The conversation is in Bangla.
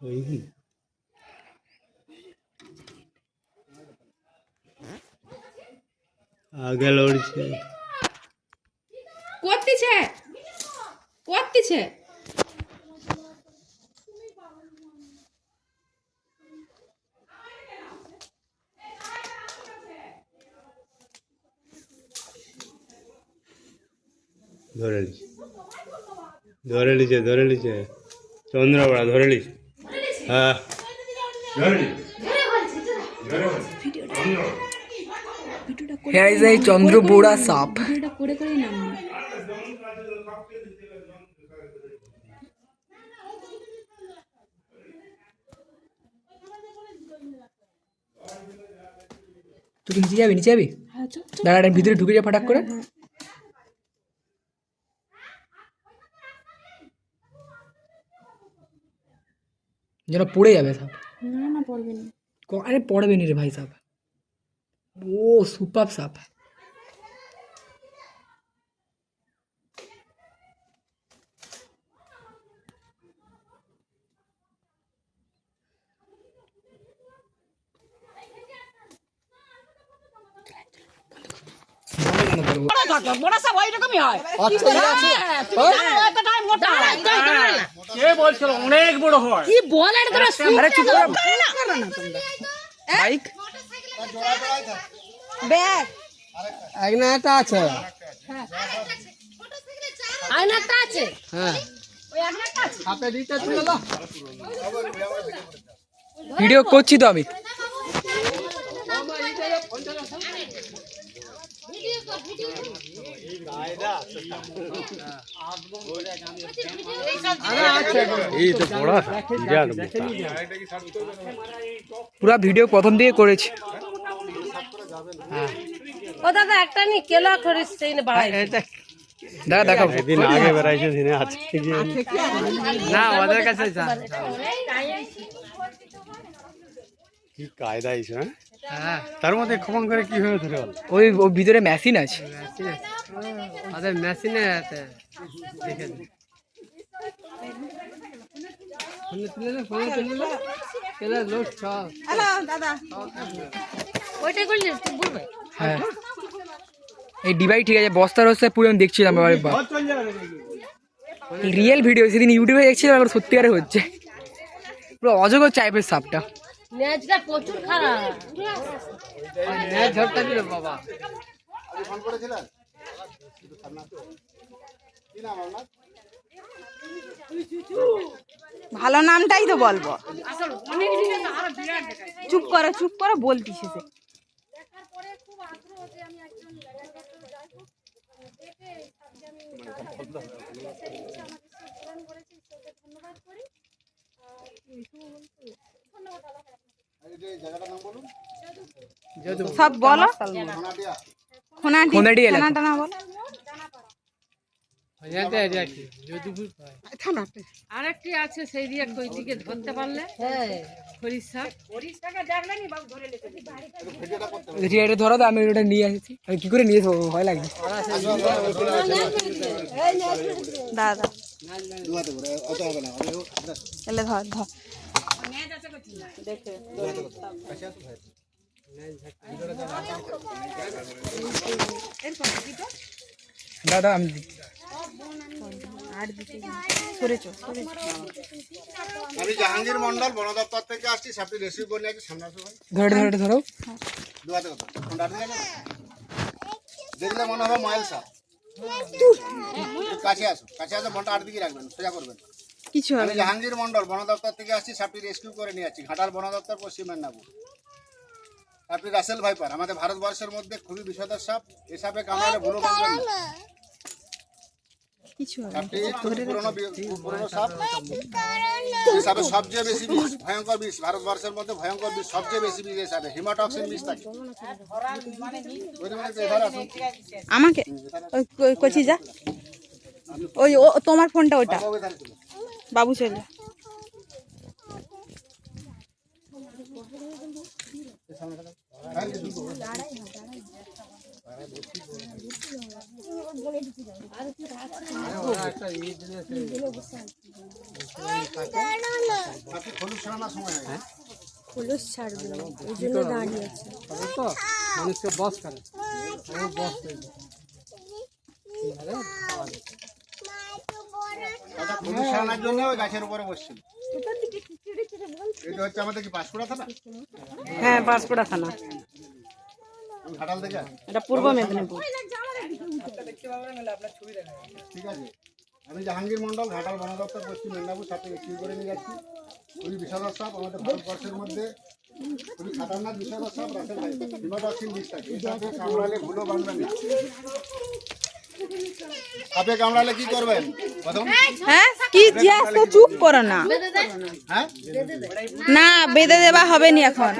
ওইখানে আগে লড়ছে। করতেছে করতেছে। ধরে লিছে ধরে লিছে ধরে লিছে চন্দ্রপাড়া ধরে হ্যাঁ। সাপ করে করে নাম তুই নিচে যাবি? নিচে যাবি? হ্যাঁ। দাঁড়া ভিতরে ঢুকে যা ফাটাক করে। যেন পড়ে যাবে সাপ না না পড়বে না ক- আরে পড়বে নি রে ভাই সাপ ও সুপার সাপ কি বলেন তোরা আরে চুপ কর বাইক আয়নাটা আছে ভিডিও করছি তো আমি পুরো ভিডিও প্রথম দিয়ে করেছি। ও দাদা একটা নি কেলা করিস সেই না আগে দিনে আজকে না ওদের কাছে কি কায়দা আইছে হ্যাঁ। তার মধ্যে ক্ষমা করে কি হয়ে ধরে ওই ওর ভিতরে মেশিন আছে। আরে মেশিনে আছে। দেখে দিই ফোনে তুলে নে ফোনে তুলে নে। কেলা লোড সব। ওইটাই করলি তুই বলবে? হ্যাঁ। এই ডিভাই ঠিক আছে বস্তার হচ্ছে পুরো আমি দেখছিলাম এবারে রিয়েল ভিডিও সেদিন ইউটিউবে দেখছিলাম এবার সত্যিকারে হচ্ছে। পুরো অজগর টাইপের সাপটা। ম্যাচটা প্রচুর খারাপ। ঝড়টা দিল বাবা? ভালো নামটাই তো বলব। চুপ করো চুপ করো বলতিস সে। সব বলো। রাখি যদুপুর পায় আরেকটি আছে সেই দিয়ে ওই দিকে ধরতে পারলে। হ্যাঁ ধরো আমি ওটা নিয়ে আসছি। আমি কি করে নিয়ে আসব ভয় দাদা। এলে ধর। দাদা আমি আমি জাহাঙ্গীর মন্ডল বন দপ্তর থেকে আসছি সাপটি রিসিভ করে নিয়ে সামনে ধরে। ধরে ধরো কথা দেখলে মনে হবে ময়েল সাপ কাছে আসো কাছে আসো ফোনটা আর দিকে রাখবেন সোজা করবেন। কিছু হবে আমি জাহাঙ্গীর মন্ডল বন দপ্তর থেকে আসছি সাপটি রেস্কিউ করে নিয়ে যাচ্ছি ঘাটাল বন দপ্তর পশ্চিম মেদিনীপুর। সাপটি রাসেল ভাইপার আমাদের ভারতবর্ষের মধ্যে খুবই বিষধর সাপ। এই সাপে কামড়ালে ভুলো বাঁচবেন না কিছু সাপটি খুব পুরনো পুরনো সাপ। এই সাপে সবচেয়ে বেশি বিষ ভয়ঙ্কর বিষ ভারতবর্ষের মধ্যে ভয়ঙ্কর বিষ সবচেয়ে বেশি বিষ এই সাপে। হিমাটক্সিন বিষ থাকে। আমাকে? কচি যা। ওই তোমার ফোনটা ওটা বাবু ছাড়বে জন্য দাঁড়িয়ে আছে। তো মানুষকে বস করে। বস তৈরি জন্য ওই গাছের উপরে বসছিল। এটা হচ্ছে আমাদের কি পাঁশকুড়া থানা? হ্যাঁ পাঁশকুড়া থানা। আমি ঘাটাল থেকে? এটা পূর্ব মেদিনীপুর। ঠিক আছে। আমি জাহাঙ্গীর মন্ডল ঘাটাল বন দপ্তর পশ্চিম মেদিনীপুর সাথে রিসিভ করে নিয়ে যাচ্ছি। খুবই বিশাল সাপ আমাদের ভারতবর্ষের মধ্যে। খুবই খাতারনাক বিষধর সাপ রাসেল ভাই। বিষ থাকে সাপে কামড়ালে ভুলো বাঁধবেন না। সাপে কামড়ালে কি করবেন? হ্যাঁ? কি যে তো চুপ করো না। না বেঁধে দেওয়া হবে নি এখন।